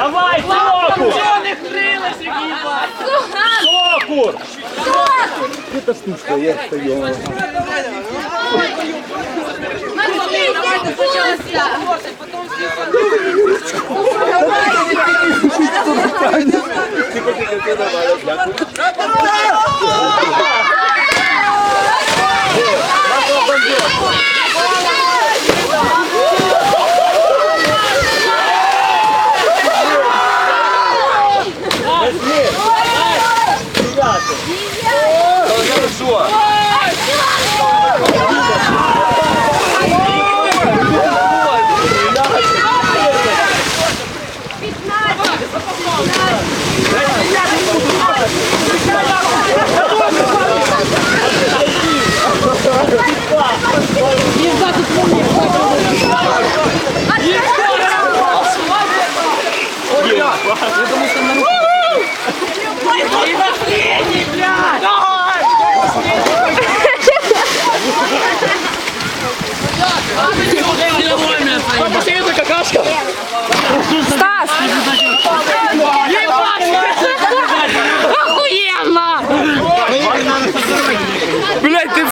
Давай, сокур! не крилась, який Сокур! Эта штучка, я стою. Матвій, давайте почалися! Потім всі Стас!